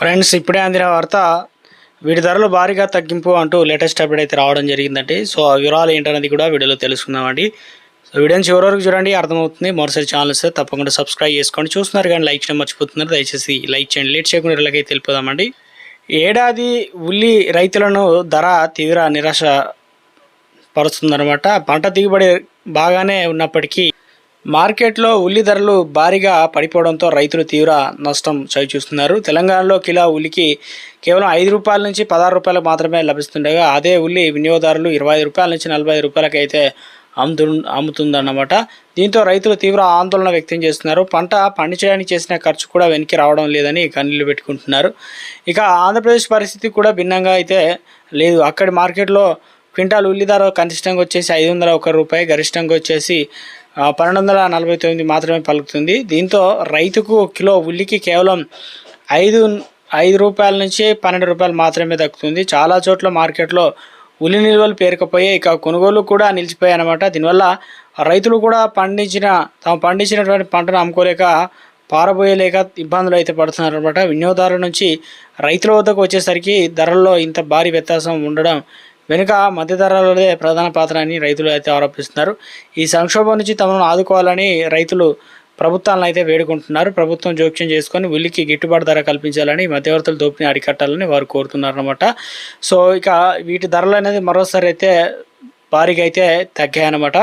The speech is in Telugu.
ఫ్రెండ్స్ ఇప్పుడే అందిన వార్త వీటి ధరలు భారీగా తగ్గింపు అంటూ లేటెస్ట్ అప్డేట్ అయితే రావడం జరిగిందండి. సో ఆ వివరాలు ఏంటనేది కూడా వీడియోలో తెలుసుకుందామండి. సో వీడియోని చివరి వరకు చూడండి అర్థమవుతుంది. మరోసారి ఛానల్ వస్తే తప్పకుండా సబ్స్క్రైబ్ చేసుకోండి. చూస్తున్నారు కానీ లైక్ చేయడం మర్చిపోతున్నారు. దయచేసి లైక్ చేయండి. లేట్ చేయకుండా ఇలాగైతే తెలిపోదామండి ఏడాది ఉల్లి రైతులను ధర తీవ్ర నిరాశ పరుస్తుందన్నమాట. పంట దిగుబడి బాగానే ఉన్నప్పటికీ మార్కెట్లో ఉల్లి ధరలు భారీగా పడిపోవడంతో రైతులు తీవ్ర నష్టం చవిచూస్తున్నారు. తెలంగాణలో కిలో ఉల్లికి కేవలం ఐదు రూపాయల నుంచి పదహారు రూపాయలకు మాత్రమే లభిస్తుండగా అదే ఉల్లి వినియోగదారులు ఇరవై ఐదు రూపాయల నుంచి నలభై ఐదు అయితే అమ్ముతు అమ్ముతుందన్నమాట. దీంతో రైతులు తీవ్ర ఆందోళన వ్యక్తం చేస్తున్నారు. పంట పండించడానికి చేసిన ఖర్చు కూడా వెనక్కి రావడం లేదని కన్నీళ్ళు పెట్టుకుంటున్నారు. ఇక ఆంధ్రప్రదేశ్ పరిస్థితి కూడా భిన్నంగా అయితే లేదు. అక్కడి మార్కెట్లో క్వింటాల్ ఉల్లి ధర కనిష్టంగా వచ్చేసి ఐదు వందల ఒక రూపాయి గరిష్టంగా వచ్చేసి పన్నెండు వందల నలభై తొమ్మిది మాత్రమే పలుకుతుంది. దీంతో రైతుకు కిలో ఉల్లికి కేవలం ఐదు ఐదు రూపాయల నుంచి పన్నెండు రూపాయలు మాత్రమే దక్కుతుంది. చాలా చోట్ల మార్కెట్లో ఉల్లి నిల్వలు పేరుకపోయాయి. ఇక కొనుగోలు కూడా నిలిచిపోయాయి అనమాట దీనివల్ల రైతులు కూడా పండించిన తాము పండించినటువంటి పంటను అమ్ముకోలేక పారబోయలేక ఇబ్బందులు అయితే పడుతున్నారు అనమాట వినియోగదారుల నుంచి రైతుల వద్దకు వచ్చేసరికి ధరల్లో ఇంత భారీ వ్యత్యాసం ఉండడం వెనుక మధ్యధరలదే ప్రధాన పాత్ర అని రైతులు అయితే ఆరోపిస్తున్నారు. ఈ సంక్షోభం నుంచి తమను ఆదుకోవాలని రైతులు ప్రభుత్వాలను అయితే వేడుకుంటున్నారు. ప్రభుత్వం జోక్యం చేసుకొని ఉల్లికి గిట్టుబాటు ధర కల్పించాలని మధ్యవర్తుల దోపిని అరికట్టాలని వారు కోరుతున్నారు అనమాట సో ఇక వీటి ధరలు అనేది మరోసారి అయితే భారీగా అయితే తగ్గాయన్నమాట.